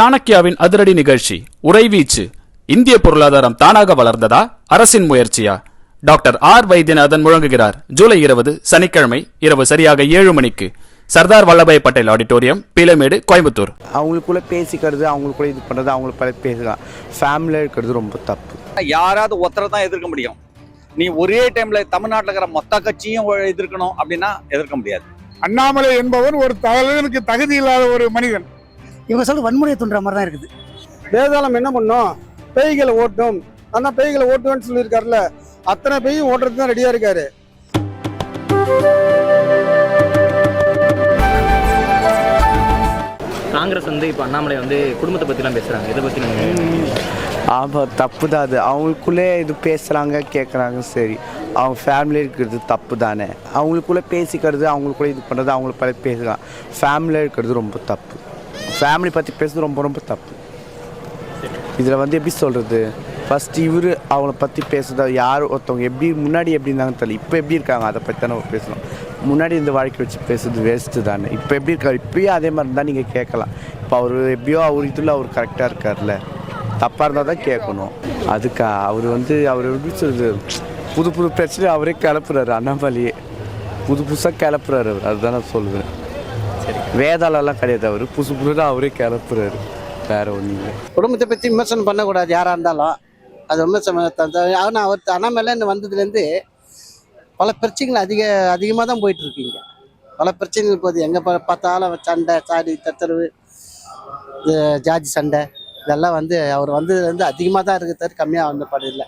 சாணக்கியாவின் அதிரடி நிகழ்ச்சி உறைவீச்சு இந்திய பொருளாதாரம் தானாக வளர்ந்ததா? அரசின் முயற்சியா? டாக்டர் ஆர் வைத்தியநாதன் முழங்குகிறார். ஜூலை இருபது சனிக்கிழமை இரவு சரியாக ஏழு மணிக்கு. சர்தார் வல்லபாய் பட்டேல் ஆடிட்டோரியம் பீலமேடு கோயம்புத்தூர். அவங்களுக்குள்ள பேசிக்கிறது அவங்களுக்குள்ள இது பண்ணுறது அவங்களுக்குள்ள பேசலாம் ஃபேமிலியாக இருக்கிறது ரொம்ப தப்பு. யாராவது ஒருத்தரை தான் எதிர்க்க முடியும். நீ ஒரே டைம்ல தமிழ்நாட்டில் இருக்கிற மொத்த கட்சியும் எதிர்க்கணும் அப்படின்னா எதிர்க்க முடியாது. அண்ணாமலை என்பவன் ஒரு தலைவனுக்கு தகுதி இல்லாத ஒரு மனிதன். இவங்க சொல்ல வன்முறையை தூண்டுற மாதிரி தான் இருக்குது. வேதாளம் என்ன பண்ணும்? பேய்களை ஓட்டும். ஆனால் பேய்களை ஓட்டுவேன்னு சொல்லியிருக்காருல்ல. அத்தனை பேயும் ஓட்டுறதுக்கு தான் ரெடியாக இருக்காரு. காங்கிரஸ் வந்து இப்போ அண்ணாமலை வந்து குடும்பத்தை பற்றிலாம் பேசுகிறாங்க இதை பற்றி ஆமாம் தப்பு தான் அது. அவங்களுக்குள்ளே இது பேசுகிறாங்க கேட்குறாங்க சரி. அவங்க ஃபேமிலி இருக்கிறது தப்பு தானே அவங்களுக்குள்ளே பேசிக்கிறது அவங்களுக்குள்ள இது பண்ணுறது அவங்களுக்குள்ள பேசலாம் ஃபேமிலியாக இருக்கிறது ரொம்ப தப்பு. ஃபேமிலி பற்றி பேசுறது ரொம்ப ரொம்ப தப்பு. இதில் வந்து எப்படி சொல்கிறது ஃபஸ்ட்டு இவர் அவங்கள பற்றி பேசுறதா யார் ஒருத்தவங்க எப்படி முன்னாடி எப்படி இருந்தாங்கன்னு தெரியல. இப்போ எப்படி இருக்காங்க? அதை பற்றி தானே பேசணும். முன்னாடி இந்த வாழ்க்கை வச்சு பேசுறது வேஸ்ட்டு தானே. இப்போ எப்படி இருக்காரு? இப்பயும் அதே மாதிரி இருந்தால் நீங்கள் கேட்கலாம். இப்போ அவர் எப்படியோ அவர் இதில் அவர் கரெக்டாக இருக்கார்ல தப்பாக இருந்தால் தான் கேட்கணும். அதுக்கா அவர் வந்து அவர் எப்படி சொல்கிறது புது புது பிரச்சனை அவரே கிளப்புறாரு அண்ணாமலையே. புது புதுசாக கிளப்புறாரு அவர். அதுதான் நான் சொல்லுவேன். வேதாளெல்லாம் கிடையாது அவர். புதுசு புதுசாக அவரே கிளப்புறாரு. வேற ஒன்றும் இல்லை குடும்பத்தை பற்றி விமர்சனம் பண்ணக்கூடாது யாராக இருந்தாலும். அது விமர்சனம் ஆனால் அவர் அண்ணாமலைன்னு வந்ததுலேருந்து பல பிரச்சனைகள் அதிக அதிகமாக தான் போயிட்டுருக்கீங்க. பல பிரச்சனைகள் போகுது எங்கே பார்த்தாலும் சண்டை சாடி தத்தரவு இது ஜாதி சண்டை இதெல்லாம் வந்து அவர் வந்ததுலேருந்து அதிகமாக தான் இருக்குது கம்மியாக வந்த படம் இல்லை.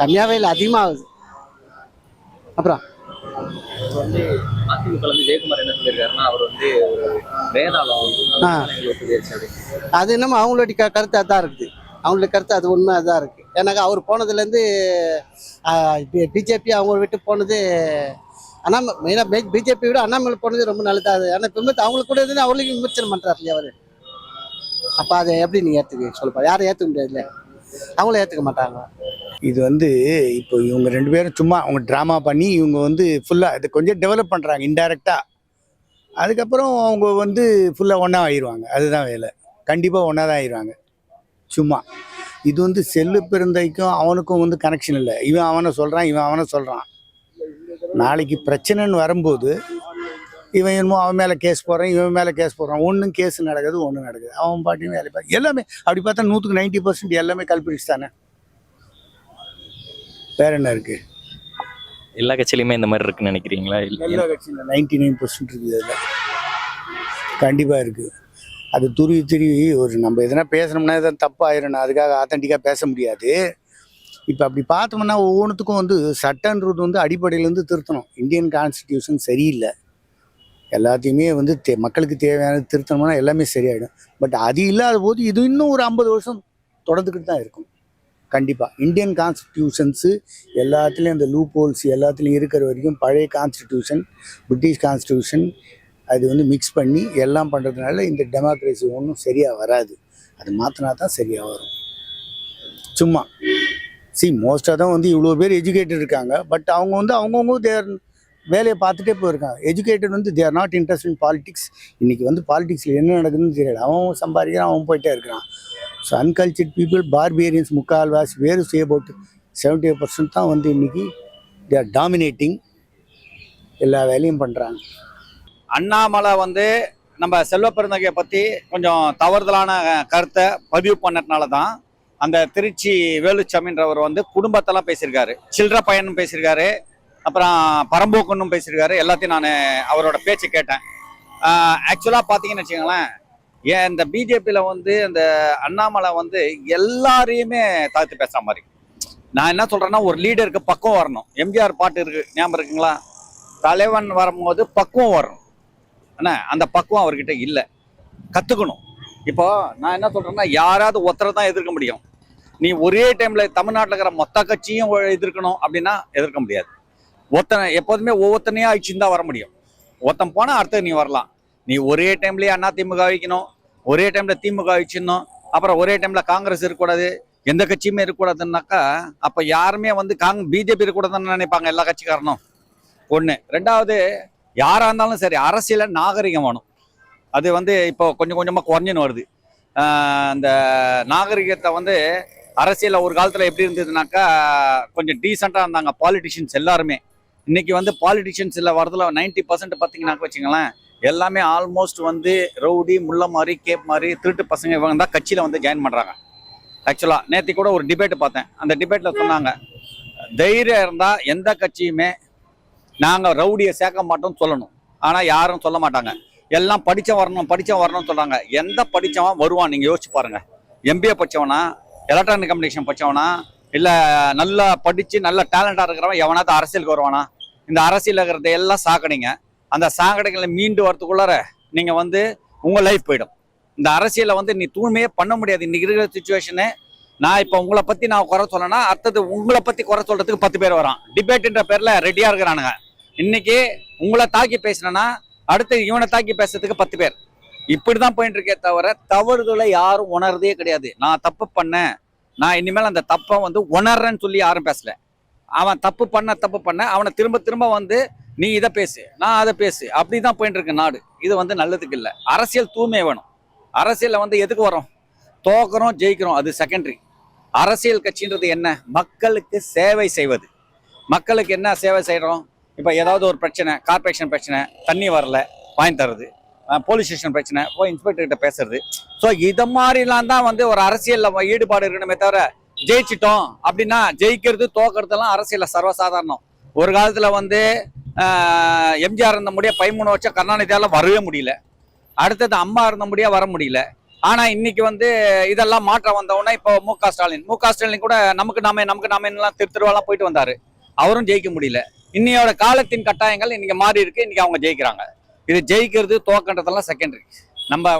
கம்மியாகவே இல்லை அதிகமாகுது அப்புறம் அதிமுக வந்து ஜெயக்குமார் என்ன சொல்லியிருக்காருன்னா அவர் வந்து ஒரு வேதாளம் ஆ. அது என்னமோ அவங்களுடைய கருத்து அதான் இருக்குது. அவங்களுடைய கருத்து அது உண்மை அதான் இருக்குது ஏன்னாக்கா அவர் போனதுலேருந்து பிஜேபி அவங்க விட்டு போனது அண்ணாமலை மெயினாக பிஜேபி விட அண்ணாமலை போனது ரொம்ப நல்லது. அது ஆனால் விமர்சனம் அவங்களுக்கு கூட இருந்து அவங்களுக்கு விமர்சனம் பண்ணுறாரு இல்லையா அவர்? அப்போ அதை எப்படி நீங்கள் ஏற்றுக்க சொல்லப்பா. யாரும் ஏற்றுக்க முடியாதுல்ல. அவங்களும் ஏற்றுக்க மாட்டாங்க இது வந்து இப்போ இவங்க ரெண்டு பேரும் சும்மா அவங்க ட்ராமா பண்ணி இவங்க வந்து ஃபுல்லாக இது கொஞ்சம் டெவலப் பண்ணுறாங்க இன்டைரக்டாக அதுக்கப்புறம் அவங்க வந்து ஃபுல்லாக ஒன்றா ஆயிடுவாங்க. அதுதான் வேலை. கண்டிப்பாக ஒன்றா தான் ஆயிடுவாங்க. சும்மா. இது வந்து செல்லு பிறந்தைக்கும் அவனுக்கும் வந்து கனெக்ஷன் இல்லை. இவன் அவனை சொல்கிறான் இவன் அவனை சொல்கிறான் நாளைக்கு பிரச்சனைன்னு வரும்போது இவன் என்னமோ அவன் மேலே கேஸ் போடுறான் இவன் மேலே கேஸ் போடுறான். ஒன்றும் கேஸ் நடக்குது ஒன்றும் நடக்குது. அவன் பாட்டியும் வேலை பார்க்க எல்லாமே அப்படி பார்த்தா நூற்றுக்கு நைன்ட்டி பர்சன்ட் எல்லாமே கல்பிரிட்ஸ் தானே வேற என்ன இருக்கு? எல்லா கட்சியிலுமே இந்த மாதிரி இருக்குன்னு நினைக்கிறீங்களா? எல்லா கட்சியில் நைன்டி நைன் பர்சன்ட் இருக்குது அதில் கண்டிப்பாக இருக்குது அது துருவி துருவி ஒரு நம்ம எதனா பேசணும்னா எதாவது தப்பாயிரும் அதுக்காக ஆத்தன்டிக்காக பேச முடியாது. இப்போ அப்படி பார்த்தோம்னா ஒவ்வொன்றுத்துக்கும் வந்து சட்டன்றது வந்து அடிப்படையிலேருந்து திருத்தணும். இந்தியன் கான்ஸ்டிடியூஷன் சரியில்லை. எல்லாத்தையுமே வந்து தே மக்களுக்கு தேவையானது திருத்தணும்னா எல்லாமே சரியாயிடும். பட் அது இல்லாத போது இது இன்னும் ஒரு ஐம்பது வருஷம் தொடர்ந்துக்கிட்டு தான் இருக்கும். கண்டிப்பாக இந்தியன் கான்ஸ்டியூஷன்ஸு எல்லாத்துலேயும் அந்த லூப் ஹோல்ஸ் எல்லாத்துலேயும் இருக்கிற வரைக்கும் பழைய கான்ஸ்டியூஷன் பிரிட்டிஷ் கான்ஸ்டியூஷன் அது வந்து மிக்ஸ் பண்ணி எல்லாம் பண்ணுறதுனால இந்த டெமோக்ரஸி ஒன்றும் சரியாக வராது. அது மாற்றினா தான் சரியாக வரும். சும்மா. சி மோஸ்ட்டாக தான் வந்து இவ்வளோ பேர் எஜுகேட்டட் இருக்காங்க. பட் அவங்க வந்து அவங்கவுங்க தேர் வேலையை பார்த்துட்டே போயிருக்காங்க. எஜுகேட்டட் வந்து they're not interest in politics இன்றைக்கி வந்து பாலிடிக்ஸில் என்ன நடக்குதுன்னு தெரியாது. அவன் சம்பாதிக்கிறான் அவன் போயிட்டே இருக்கிறான். ஸோ அன்கல்ச்சர்ட் பீப்புள் பார்பேரியன்ஸ் முக்கால்வாசி வேறு சே அபவுட் செவன்ட்டி பர்சன்ட் தான் வந்து இன்றைக்கி தே ஆர் டாமினேட்டிங் எல்லா வேலையும் பண்ணுறாங்க அண்ணாமலை வந்து நம்ம செல்வ பெருந்தகையை பற்றி கொஞ்சம் தவறுதலான கருத்தை பதிவு பண்ணதுனால தான் அந்த திருச்சி வேலுச்சாமின்றவர் வந்து குடும்பத்தெல்லாம் பேசியிருக்காரு. சில்லற பையனும் பேசியிருக்காரு. அப்புறம் பரம்போக்குன்னும் பேசியிருக்காரு. எல்லாத்தையும் நான் அவரோட பேச்சு கேட்டேன். ஆக்சுவலாக பார்த்தீங்கன்னு வச்சுக்கோங்களேன் ஏன் இந்த பிஜேபியில் வந்து அந்த அண்ணாமலை வந்து எல்லாரையுமே தாழ்த்து பேசுகிற மாதிரி. நான் என்ன சொல்கிறேன்னா ஒரு லீடருக்கு பக்குவம் வரணும். எம்ஜிஆர் பாட்டு இருக்கு ஞாபகம் இருக்குங்களா? தலைவன் வரும்போது பக்குவம் வரணும் என்ன அந்த பக்குவம் அவர்கிட்ட இல்லை. கற்றுக்கணும் இப்போ நான் என்ன சொல்கிறேன்னா யாராவது ஒருத்தரை தான் எதிர்க்க முடியும். நீ ஒரே டைமில் தமிழ்நாட்டில் இருக்கிற மொத்த கட்சியும் எதிர்க்கணும் அப்படின்னா எதிர்க்க முடியாது. ஒருத்தனை எப்போதுமே ஒவ்வொருத்தனையாக அழிச்சுன்னு தான் வர முடியும். ஒருத்தன் போனால் அடுத்தது நீ வரலாம். நீ ஒரே டைம்லேயே அண்ணா திமுக ஒரே டைமில் திமுக வச்சிருந்தோம் அப்புறம் ஒரே டைமில் காங்கிரஸ் இருக்கக்கூடாது. எந்த கட்சியுமே இருக்கக்கூடாதுன்னாக்கா அப்போ யாருமே வந்து காங் பிஜேபி இருக்கக்கூடாதுன்னு நினைப்பாங்க எல்லா கட்சிக்காரனும். ஒன்று ரெண்டாவது யாராக இருந்தாலும் சரி அரசியல நாகரிகம் வேணும். அது வந்து இப்போ கொஞ்சம் கொஞ்சமாக குறைஞ்சின்னு வருது. அந்த நாகரிகத்தை வந்து அரசியலில் ஒரு காலத்தில் எப்படி இருந்ததுனாக்கா கொஞ்சம் டீசெண்டாக இருந்தாங்க பாலிட்டிஷியன்ஸ் எல்லாருமே. இன்னைக்கு வந்து பாலிட்டிஷியன்ஸ் இல்லை வரதுல நைன்ட்டி பர்சன்ட் பார்த்தீங்கன்னாக்க வச்சுங்களேன் எல்லாமே ஆல்மோஸ்ட் வந்து ரவுடி முள்ள மாதிரி கேப் மாதிரி திருட்டு பசங்க இவங்க தான் கட்சியில் வந்து ஜாயின் பண்ணுறாங்க ஆக்சுவலாக நேற்று கூட ஒரு டிபேட் பார்த்தேன். அந்த டிபேட்டில் சொன்னாங்க தைரியம் இருந்தால் எந்த கட்சியுமே நாங்கள் ரவுடியை சேர்க்க மாட்டோம்னு சொல்லணும். ஆனால் யாரும் சொல்ல மாட்டாங்க. எல்லாம் படிச்சவன் வரணும் படிச்சவன் வரணும்னு சொல்கிறாங்க எந்த படித்தவன் வருவான் நீங்கள் யோசிச்சு பாருங்கள் எம்பிஏ படித்தவனா எலக்ட்ரானிக் கம்யூனிகேஷன் படித்தவனா இல்லை நல்லா படித்து நல்ல டேலண்டாக இருக்கிறவன் எவனாவது அரசியலுக்கு வருவானா? இந்த அரசியல் இருக்கிறத எல்லாம் சாக்கடிங்க அந்த சாக்கடைகளை மீண்டு வரத்துக்குள்ளார நீங்கள் வந்து உங்கள் லைஃப் போயிடும். இந்த அரசியலை வந்து நீ தூய்மையே பண்ண முடியாது. இன்னைக்கு இருக்கிற சுச்சுவேஷனு நான் இப்போ உங்களை பற்றி நான் குறை சொல்லனா அடுத்தது உங்களை பற்றி குறை சொல்கிறதுக்கு பத்து பேர் வரான் டிபேட்டுன்ற பேரில் ரெடியாக இருக்கிறானுங்க. இன்னைக்கு உங்களை தாக்கி பேசினேன்னா அடுத்து இவனை தாக்கி பேசுறதுக்கு பத்து பேர். இப்படிதான் போயிட்டு இருக்கே தவிர தவறுதலை யாரும் உணர்றதே கிடையாது. நான் தப்பு பண்ணேன். நான் இனிமேல் அந்த தப்பை வந்து உணர்றேன்னு சொல்லி யாரும் பேசல. அவன் தப்பு பண்ண தப்பு பண்ண அவனை திரும்ப திரும்ப வந்து நீ இதை பேசு நான் அதை பேசு. அப்படிதான் போயிட்டு இருக்கு நாடு. இது வந்து நல்லதுக்கு இல்லை. அரசியல் தூய்மை வேணும். அரசியலில் வந்து எதுக்கு வரோம் தோக்குறோம் ஜெயிக்கிறோம். அது செகண்டரி அரசியல் கட்சின்றது என்ன? மக்களுக்கு சேவை செய்வது. மக்களுக்கு என்ன சேவை செய்கிறோம் இப்போ ஏதாவது ஒரு பிரச்சனை கார்ப்பரேஷன் பிரச்சனை தண்ணி வரல வாங்கி தர்றது. போலீஸ் ஸ்டேஷன் பிரச்சனை போய் இன்ஸ்பெக்டர்கிட்ட பேசுறது. ஸோ இதை மாதிரிலாம் தான் வந்து ஒரு அரசியலில் ஈடுபாடு இருக்கணுமே தவிர ஜெயிச்சிட்டோம் அப்படின்னா ஜெயிக்கிறது தோக்கிறதுலாம் அரசியலில் சர்வசாதாரணம். ஒரு காலத்தில் வந்து எம்ஜிஆர் இருந்த முடிய பதிமூணு வருஷம் கருணாநிதியால் வரவே முடியல. அடுத்தது அம்மா இருந்த முடிய வர முடியல. ஆனால் இன்னைக்கு வந்து இதெல்லாம் மாற்றம் வந்தவுடனே இப்போ மு க ஸ்டாலின். மு க ஸ்டாலின் கூட நமக்கு நாமே நமக்கு நாமே எல்லாம் திரு திருவாலாம் போயிட்டு வந்தார். அவரும் ஜெயிக்க முடியல. இன்னையோட காலத்தின் கட்டாயங்கள் இன்னைக்கு மாறி இருக்கு. இன்னைக்கு அவங்க ஜெயிக்கிறாங்க. இது ஜெயிக்கிறது தோக்கன்றதெல்லாம் செகண்டரி நம்ம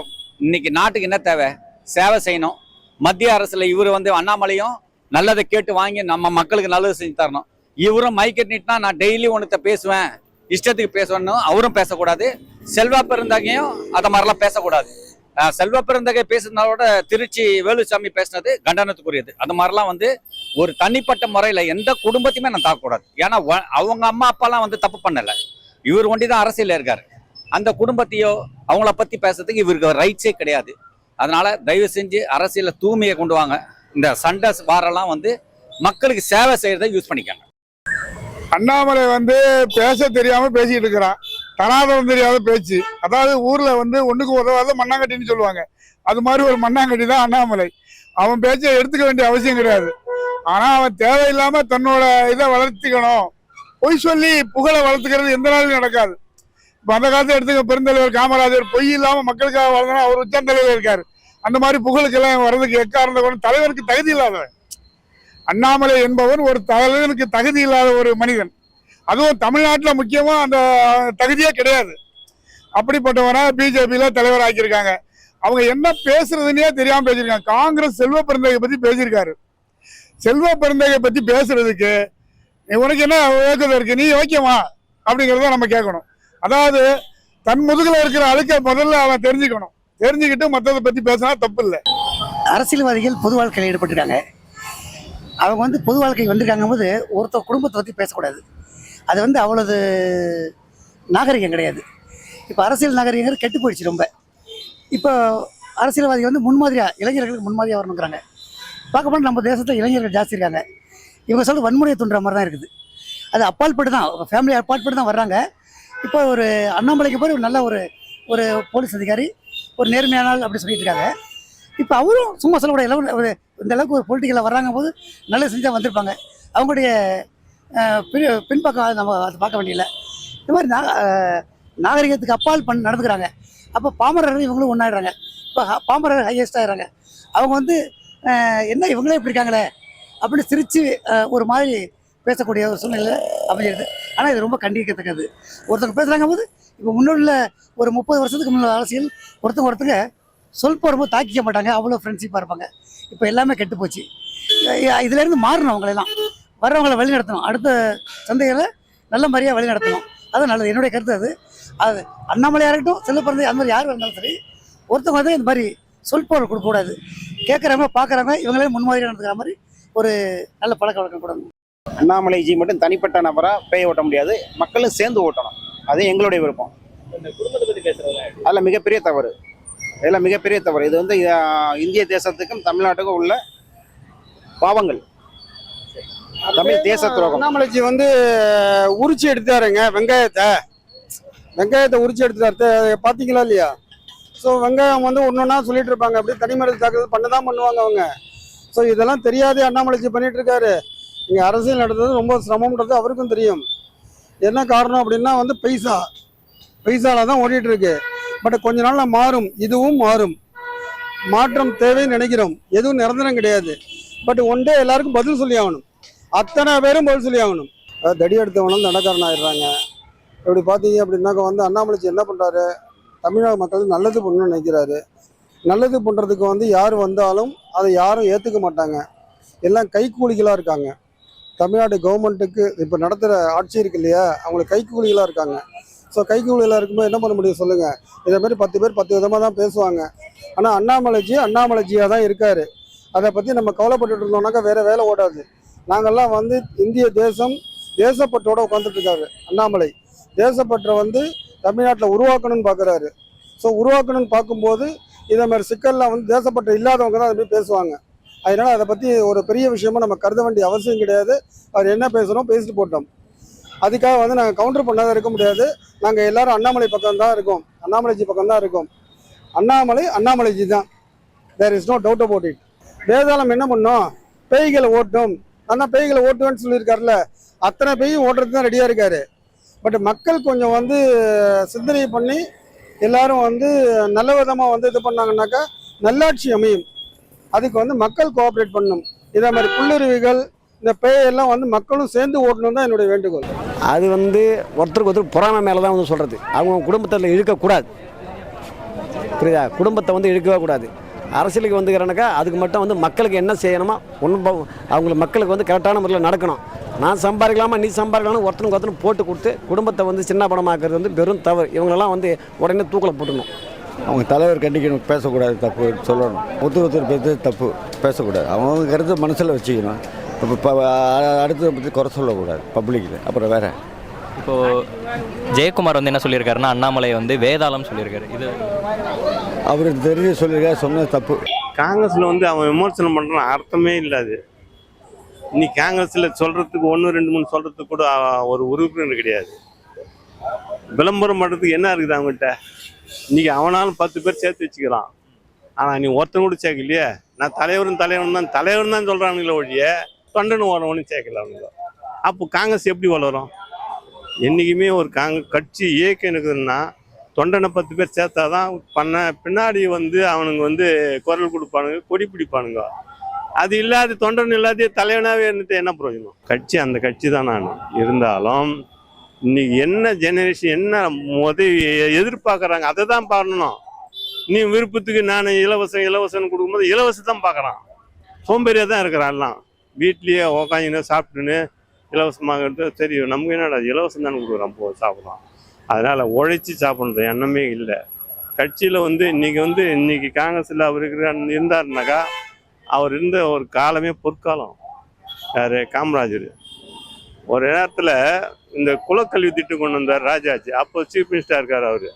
இன்னைக்கு நாட்டுக்கு என்ன தேவை? சேவை செய்யணும். மத்திய அரசில் இவர் வந்து அண்ணாமலையும் நல்லதை கேட்டு வாங்கி நம்ம மக்களுக்கு நல்லது செஞ்சு தரணும். இவரும் மைக்கெட் நீட்னா நான் டெய்லி ஒன்றத்தை பேசுவேன். இஷ்டத்துக்கு பேசுவேன்னு அவரும் பேசக்கூடாது. செல்வா பெருந்தகையும் அதை மாதிரிலாம் பேசக்கூடாது. அஹ் செல்வ பெருந்தகை பேசுனதோட திருச்சி வேலுசாமி பேசினது கண்டனத்துக்குரியது. அது மாதிரிலாம் வந்து ஒரு தனிப்பட்ட முறையில் எந்த குடும்பத்தையுமே நான் தாக்கக்கூடாது. ஏன்னா அவங்க அம்மா அப்பாலாம் வந்து தப்பு பண்ணலை. இவர் ஒண்டி தான் அரசியலில் இருக்கார். அந்த குடும்பத்தையோ அவங்கள பற்றி பேசுறதுக்கு இவருக்கு ரைட்ஸே கிடையாது. அதனால் தயவு செஞ்சு அரசியலில் தூய்மையை கொண்டு வாங்க. இந்த சண்டை வாரெல்லாம் வந்து மக்களுக்கு சேவை செய்கிறத யூஸ் பண்ணிக்காங்க. அண்ணாமலை வந்து பேச தெரியாம பேசிட்டு இருக்கிறான். தனாதரம் தெரியாத பேச்சு. அதாவது ஊர்ல வந்து ஒண்ணுக்கு உதவாத மண்ணாங்கட்டின்னு சொல்லுவாங்க. அது மாதிரி ஒரு மண்ணாங்கட்டி தான் அண்ணாமலை. அவன் பேச்சை எடுத்துக்க வேண்டிய அவசியம் கிடையாது. ஆனா அவன் தேவையில்லாம தன்னோட இதை வளர்த்திக்கணும். பொய் சொல்லி புகழை வளர்த்துக்கிறது எந்த நாளும் நடக்காது. இப்போ அந்த காலத்தை எடுத்துக்க பெருந்தலைவர் காமராஜர் பொய் இல்லாம மக்களுக்காக வளர்ந்தனா அவர் உச்சந்தலைவர் இருக்காரு. அந்த மாதிரி புகழுக்கெல்லாம் வர்றதுக்கு எக்காரணத்தை கூட தலைவருக்கு தகுதி இல்லாதவன். அண்ணாமலை என்பவர் ஒரு தலைவனுக்கு தகுதி இல்லாத ஒரு மனிதன். அதுவும் தமிழ்நாட்டில் முக்கியமாக அந்த தகுதியே கிடையாது. அப்படிப்பட்டவனா பிஜேபியில் தலைவர் ஆக்கியிருக்காங்க. அவங்க என்ன பேசுறதுன்னே தெரியாமல் பேசியிருக்காங்க. காங்கிரஸ் செல்வ பிறந்தகை பற்றி பேசியிருக்காரு. செல்வ பிறந்தகை பற்றி பேசுறதுக்கு நீ உனக்கு என்ன யோக்கியதை இருக்கு? நீ யோக்கியமா? அப்படிங்கிறத நம்ம கேட்கணும். அதாவது தன் முதுகில் இருக்கிற அழுக்க முதல்ல அவன் தெரிஞ்சுக்கணும். தெரிஞ்சுக்கிட்டு மற்றதை பற்றி பேசினா தப்பு இல்லை அரசியல்வாதிகள் பொது வாழ்க்கையில் ஈடுபட்டிருக்காங்க. அவங்க வந்து பொது வாழ்க்கைக்கு வந்திருக்காங்க போது ஒருத்தர் குடும்பத்தை பற்றி பேசக்கூடாது. அது வந்து அவ்வளவு நாகரிகம் கிடையாது. இப்போ அரசியல் நாகரிகங்கிறது கெட்டு போயிடுச்சு ரொம்ப. இப்போ அரசியல்வாதி வந்து முன்மாதிரியாக இளைஞர்களுக்கு முன்மாதிரியாக வரணுங்கிறாங்க. பார்க்க போனால் நம்ம தேசத்தில் இளைஞர்கள் ஜாஸ்தி இருக்காங்க. இவங்க சொல்ல வன்முறையை தூண்டுற மாதிரி தான் இருக்குது. அது அப்பால்பட்டு தான் ஃபேமிலி அப்பாற்பட்டு தான் வர்றாங்க. இப்போ ஒரு அண்ணாமலைக்கு போய் ஒரு நல்ல ஒரு ஒரு போலீஸ் அதிகாரி ஒரு நேர்மையான ஆள் அப்படி சொல்லிட்டு இருக்காங்க. இப்போ அவரும் சும்மா சொல்லக்கூடிய இளவு இந்த அளவுக்கு ஒரு பொலிட்டிக்கலில் வர்றாங்க போது நல்ல செஞ்சால் வந்திருப்பாங்க. அவங்களுடைய பின் பின்பக்கம் நம்ம அதை பார்க்க வேண்டியதில்லை. இந்த மாதிரி நாக நாகரிகத்துக்கு அப்பால் பண்ணி நடந்துக்கிறாங்க. அப்போ பாமரர் இவங்களும் ஒன்றாயிடுறாங்க இப்போ பாமரர் ஹையஸ்ட் ஆயிடுறாங்க. அவங்க வந்து என்ன இவங்களே இப்படி இருக்காங்களே அப்படின்னு சிரித்து ஒரு மாதிரி பேசக்கூடிய ஒரு சூழ்நிலை அமைஞ்சிருது. ஆனால் இது ரொம்ப கண்டிக்கத்தக்கது. ஒருத்தங்க பேசுகிறாங்க போது இப்போ முன்னுள்ள ஒரு முப்பது வருஷத்துக்கு முன்னாடி அரசியல் ஒருத்தங்க ஒருத்தங்க சொல் போடும்போது தாக்கிக்க மாட்டாங்க அவ்வளோ ஃப்ரெண்ட்ஷிப்பாக இருப்பாங்க. இப்போ எல்லாமே கெட்டு போச்சு. இதுலேருந்து மாறணும் அவங்களெல்லாம். வர்றவங்களை வழி நடத்தணும். அடுத்த சந்தைகளை நல்ல மாதிரியாக வழி நடத்தணும். அது நல்லது. என்னுடைய கருத்து அது. அது அண்ணாமலையாக இருக்கட்டும் செல்லப்பிறந்தை அந்த மாதிரி யார் இருந்தாலும் சரி ஒருத்தவங்க வந்து இந்த மாதிரி சொல் பொருள் கொடுக்கக்கூடாது கேட்குறவங்க பார்க்குறவங்க இவங்களே முன்மாதிரியாக நடந்துக்கிற மாதிரி ஒரு நல்ல பழக்க வழக்கம் கொடுக்கணும் அண்ணாமலை ஜி மட்டும் தனிப்பட்ட நபரா பேய் ஓட்ட முடியாது. மக்களும் சேர்ந்து ஓட்டணும். அது எங்களுடைய விருப்பம். அதில் மிகப்பெரிய தவறு. இதெல்லாம் மிகப்பெரிய தவறு. இது வந்து இந்திய தேசத்துக்கும் தமிழ்நாட்டுக்கும் உள்ள பாவங்கள். தமிழ் தேச துரோகம். அண்ணாமலைஜி வந்து உரிச்சு எடுத்தாருங்க வெங்காயத்தை. வெங்காயத்தை உரிச்சு எடுத்தாரு பார்த்தீங்களா இல்லையா? ஸோ வெங்காயம் வந்து ஒன்று ஒன்றா சொல்லிட்டு இருப்பாங்க. அப்படியே தனிமருது தாக்குதல் பண்ண தான் பண்ணுவாங்க அவங்க. ஸோ இதெல்லாம் தெரியாதே அண்ணாமலைஜி பண்ணிட்டு இருக்காரு. இங்கே அரசியல் நடந்தது ரொம்ப சிரமம்ன்றது அவருக்கும் தெரியும். என்ன காரணம் அப்படின்னா வந்து பைசா. பைசால தான் ஓடிட்டு இருக்கு. பட் கொஞ்ச நாள்ல மாறும். இதுவும் மாறும். மாற்றம் தேவைன்னு நினைக்கிறோம். எதுவும் நிரந்தரம் கிடையாது. பட் ஒன் டே எல்லாருக்கும் பதில் சொல்லி ஆகணும். அத்தனை பேரும் பதில் சொல்லி ஆகணும். அதாவது தடி எடுத்தவனும் தண்டக்காரன் ஆயிடுறாங்க. இப்படி பார்த்தீங்க அப்படின்னாக்க வந்து அண்ணாமலைச்சி என்ன பண்ணுறாரு தமிழக மக்களுக்கு நல்லது பண்ணணும்னு நினைக்கிறாரு. நல்லது பண்ணுறதுக்கு வந்து யார் வந்தாலும் அதை யாரும் ஏற்றுக்க மாட்டாங்க. எல்லாம் கைக்கூலிகளாக இருக்காங்க. தமிழ்நாடு கவர்மெண்ட்டுக்கு இப்போ நடத்துகிற ஆட்சி இருக்கு இல்லையா? அவங்களுக்கு கைக்கூலிகளாக இருக்காங்க. ஸோ கைக்கூலிகளாக இருக்கும்போது என்ன பண்ண முடியும் சொல்லுங்கள் இதே மாதிரி பத்து பேர் பத்து விதமாக தான் பேசுவாங்க. ஆனால் அண்ணாமலைஜி அண்ணாமலைஜியாக தான் இருக்கார். அதை பற்றி நம்ம கவலைப்பட்டுட்டு இருந்தோம்னாக்கா வேறு வேலை ஓடாது. நாங்கள்லாம் வந்து இந்திய தேசம் தேசப்பற்றோட உட்காந்துட்டு இருக்காரு அண்ணாமலை. தேசப்பற்றை வந்து தமிழ்நாட்டில் உருவாக்கணும்னு பார்க்குறாரு ஸோ உருவாக்கணும்னு பார்க்கும்போது இதே மாதிரி சிக்கல்லாம் வந்து தேசப்பற்று இல்லாதவங்க தான் அதை போய் பேசுவாங்க. அதனால் அதை பற்றி ஒரு பெரிய விஷயமா நம்ம கருத வேண்டிய அவசியம் கிடையாது. அவர் என்ன பேசுகிறோம் பேசிட்டு போட்டோம். அதுக்காக வந்து நாங்கள் கவுண்டர் பண்ணாத இருக்க முடியாது. நாங்கள் எல்லாரும் அண்ணாமலை பக்கம் தான் இருக்கோம். அண்ணாமலைஜி பக்கம் தான் இருக்கோம். அண்ணாமலை அண்ணாமலைஜி தான். There is no doubt about it வேதாளம் என்ன பண்ணோம்? பேய்களை ஓட்டும் ஆனால் பேய்களை ஓட்டுவேன்னு சொல்லியிருக்காருல்ல. அத்தனை பேயும் ஓட்டுறதுக்கு தான் ரெடியாக இருக்காரு. பட் மக்கள் கொஞ்சம் வந்து சிந்தனை பண்ணி எல்லாரும் வந்து நல்ல விதமாக வந்து இது பண்ணாங்கன்னாக்கா நல்லாட்சி அமையும். அதுக்கு வந்து மக்கள் கோஆப்ரேட் பண்ணணும். இதே மாதிரி புல்லுருவிகள் இந்த பேயெல்லாம் வந்து மக்களும் சேர்ந்து ஓட்டணும் தான் என்னுடைய வேண்டுகோள். அது வந்து ஒருத்தருக்கு ஒருத்தர் பொறாமை மேலே தான் வந்து சொல்கிறது அவங்க குடும்பத்தில் இழுக்கக்கூடாது. புரியுதா? குடும்பத்தை வந்து இழுக்கவே கூடாது. அரசியலுக்கு வந்துக்கிறனாக்கா அதுக்கு மட்டும் வந்து மக்களுக்கு என்ன செய்யணுமோ ஒன்றும் அவங்களுக்கு மக்களுக்கு வந்து கரெக்டான முறையில் நடக்கணும். நான் சம்பாதிக்கலாமா நீ சம்பாதிக்கலாம்னு ஒருத்தனுக்கு ஒருத்தனும் போட்டு கொடுத்து குடும்பத்தை வந்து சின்ன படமாக்குறது வந்து பெரும் தவறு. இவங்களெல்லாம் வந்து உடனே தூக்கில் போட்டுடணும். அவங்க தலைவர் கண்டிக்கணும் பேசக்கூடாது தப்பு சொல்லணும். ஒருத்தர் ஒருத்தர் பேசுறது தப்பு பேசக்கூடாது. அவங்க கருத்து மனசில் வச்சுக்கணும். இப்போ இப்போ அடுத்ததை பற்றி குறை சொல்லக்கூடாது பப்ளிக்கில் அப்புறம் வேற. இப்போ ஜெயக்குமார் வந்து என்ன சொல்லியிருக்காருன்னா அண்ணாமலை வந்து வேதாளம் சொல்லியிருக்காரு. இது அவருக்கு தெரிஞ்சு சொல்லியிருக்காரு சொன்னது தப்பு. காங்கிரஸில் வந்து அவன் விமர்சனம் பண்ணுறான் அர்த்தமே இல்லாது இன்னைக்கு காங்கிரஸில் சொல்கிறதுக்கு ஒன்று ரெண்டு மூணு சொல்கிறதுக்கு கூட ஒரு உறுப்பினர் கிடையாது. விளம்பரம் பண்ணுறதுக்கு என்ன இருக்குது அவங்ககிட்ட இன்னைக்கு அவனாலும் பத்து பேர் சேர்த்து வச்சுக்கிறான். ஆனால் நீ ஒருத்தன் கூட சேர்க்கலையே. நான் தலைவரும் தலைவரும் தான் தலைவரும் தான் சொல்கிறானுங்களே ஒழிய தொண்டனு வரவனும் சேர்க்கல அப்போ காங்கிரஸ் எப்படி வளரும்? என்றைக்குமே ஒரு காங்க கட்சி இயக்கம் இருக்குதுன்னா தொண்டனை பத்து பேர் சேர்த்தா தான் பண்ண பின்னாடி வந்து அவனுங்க வந்து குரல் கொடுப்பானுங்க கொடி பிடிப்பானுங்க. அது இல்லாத தொண்டன் இல்லாத தலைவனாகவே இருந்துட்டு என்ன பிரயோஜனம் கட்சி அந்த கட்சி தான் நான். இருந்தாலும் இன்னைக்கு என்ன ஜெனரேஷன் என்ன உதவி எதிர்பார்க்குறாங்க அதை தான் பண்ணணும் நீ விருப்பத்துக்கு நான் இலவசம் இலவசம்னு கொடுக்கும்போது இலவசம் தான் பார்க்குறான். சோம்பேறியாக தான் இருக்கிறான் எல்லாம். வீட்லேயே உக்காந்துன்னு சாப்பிட்டுன்னு இலவசமாக எடுத்து சரி நமக்கு என்னடா இலவசம் தானே கொடுக்குறோம். போ சாப்பிட்றோம் அதனால் உழைச்சி சாப்பிட்ற எண்ணமே இல்லை. கட்சியில் வந்து இன்றைக்கி வந்து இன்னைக்கு காங்கிரஸில் அவர் இருக்கிற இருந்தாருனாக்கா அவர் இருந்த ஒரு காலமே பொற்காலம். யார்? காமராஜர். ஒரு நேரத்தில் இந்த குலக்கல்வி திட்டம் கொண்டு வந்தார் ராஜாஜி. அப்போ சீஃப் மினிஸ்டர் இருக்கார் அவர்.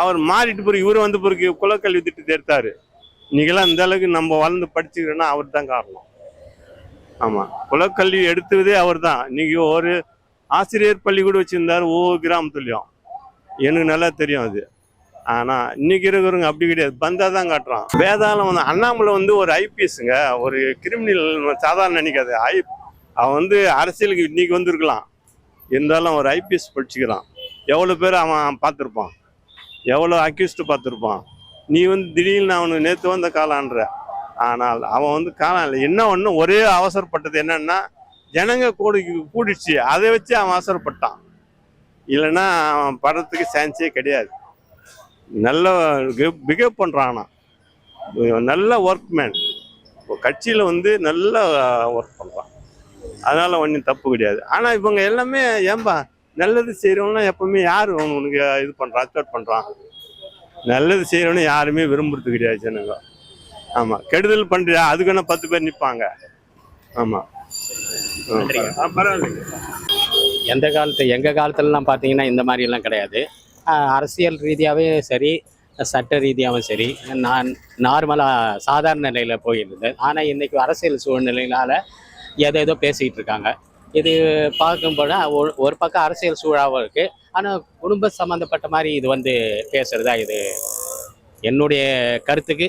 அவர் மாறிட்டு பிறகு இவர் வந்த பிறகு குலக்கல்வி திட்டத்தை எடுத்தார். இன்றைக்கெல்லாம் இந்த அளவுக்கு நம்ம வளர்ந்து படிச்சுக்கிறோன்னா அவர் தான் காரணம். ஆமாம் குலக்கல்வி எடுத்ததே அவர் தான் இன்றைக்கி ஒரு ஆசிரியர் பள்ளி கூட வச்சுருந்தார் ஒவ்வொரு கிராமத்துலேயும் எனக்கு நல்லா தெரியும் அது. ஆனால் இன்னைக்கு இருக்கிறவங்க அப்படி கிடையாது. பந்தாக தான் காட்டுறான். வேதாளம் வந்து அண்ணாமலை வந்து ஒரு ஐபிஎஸ்ங்க. ஒரு கிரிமினல் சாதாரண நினைக்காது. ஐ அவன் வந்து அரசியலுக்கு இன்றைக்கி வந்திருக்கலாம். இருந்தாலும் ஒரு ஐபிஎஸ் படிச்சுக்கிறான். எவ்வளோ பேர் அவன் பார்த்துருப்பான்? எவ்வளோ அக்யூஸ்டு பார்த்துருப்பான்? நீ வந்து திடீர்னு அவனு நேற்று வந்த காலான்ற. ஆனால் அவன் வந்து காலம் என்ன ஒன்று ஒரே அவசரப்பட்டது என்னன்னா ஜனங்க கூடி கூடிடுச்சு. அதை வச்சு அவன் அவசரப்பட்டான். இல்லைன்னா அவன் படத்துக்கு சான்ஸே கிடையாது. நல்ல பிகேவ் பண்ணுறான் நல்ல ஒர்க்மேன் கட்சியில் வந்து நல்ல ஒர்க் பண்ணுறான் அதனால் ஒன்றும் தப்பு கிடையாது. ஆனால் இவங்க எல்லாமே ஏன்பா நல்லது செய்கிறவனா எப்பவுமே யார் உனக்கு இது பண்ணுறான் அக்செப்ட் பண்ணுறான் நல்லது செய்கிறவனு யாருமே விரும்புறது கிடையாது ஜனங்க. ஆமாம் கெடுதல் பண்ணுறியா அதுக்குன்னு பத்து பேர் நிற்பாங்க ஆமாம் பரவாயில்ல எந்த காலத்து எங்கள் காலத்துலலாம் பார்த்தீங்கன்னா இந்த மாதிரிலாம் கிடையாது. அரசியல் ரீதியாகவே சரி சட்ட ரீதியாகவும் சரி நான் நார்மலாக சாதாரண நிலையில் போயிருந்தது ஆனால் இன்னைக்கு அரசியல் சூழ்நிலையினால எதை ஏதோ பேசிக்கிட்டு இருக்காங்க. இது பார்க்கும்போது ஒரு ஒரு பக்கம் அரசியல் சூழாகவும் இருக்குது ஆனால் குடும்ப சம்மந்தப்பட்ட மாதிரி இது வந்து பேசுகிறதா இது என்னுடைய கருத்துக்கு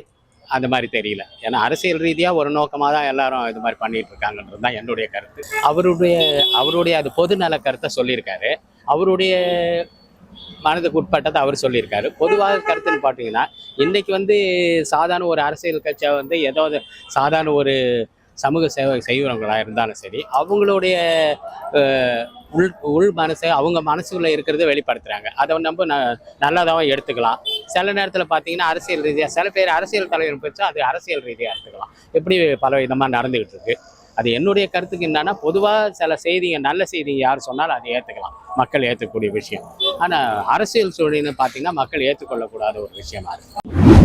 அந்த மாதிரி தெரியல. ஏன்னா அரசியல் ரீதியாக ஒரு நோக்கமாக தான் எல்லாரும் இது மாதிரி பண்ணிட்டு இருக்காங்கன்றது தான் என்னுடைய கருத்து. அவருடைய அவருடைய அது பொதுநல கருத்தை சொல்லியிருக்காரு. அவருடைய மனதுக்கு உட்பட்டதை அவர் சொல்லியிருக்காரு. பொதுவாக கருத்துன்னு பார்த்தீங்கன்னா இன்றைக்கி வந்து சாதாரண ஒரு அரசியல் கட்சியை வந்து ஏதோ சாதாரண ஒரு சமூக சேவை செய்கிறவங்களா இருந்தாலும் சரி அவங்களுடைய உள் உள் மனசை அவங்க மனசுக்குள்ளே இருக்கிறத வெளிப்படுத்துகிறாங்க அதை நம்ம ந நல்லதாகவும் எடுத்துக்கலாம். சில நேரத்தில் பார்த்தீங்கன்னா அரசியல் ரீதியாக சில பேர் அரசியல் தலைவர் பேச்சு அது அரசியல் ரீதியாக எடுத்துக்கலாம். இப்படி பல விதமாக நடந்துக்கிட்டு இருக்கு. அது என்னுடைய கருத்துக்கு என்னன்னா பொதுவாக சில செய்திங்க நல்ல செய்திங்க யார் சொன்னாலும் அதை ஏற்றுக்கலாம் மக்கள் ஏற்றுக்கக்கூடிய விஷயம். ஆனால் அரசியல் சூழல்னு பார்த்தீங்கன்னா மக்கள் ஏற்றுக்கொள்ளக்கூடாத ஒரு விஷயமா இருக்கு.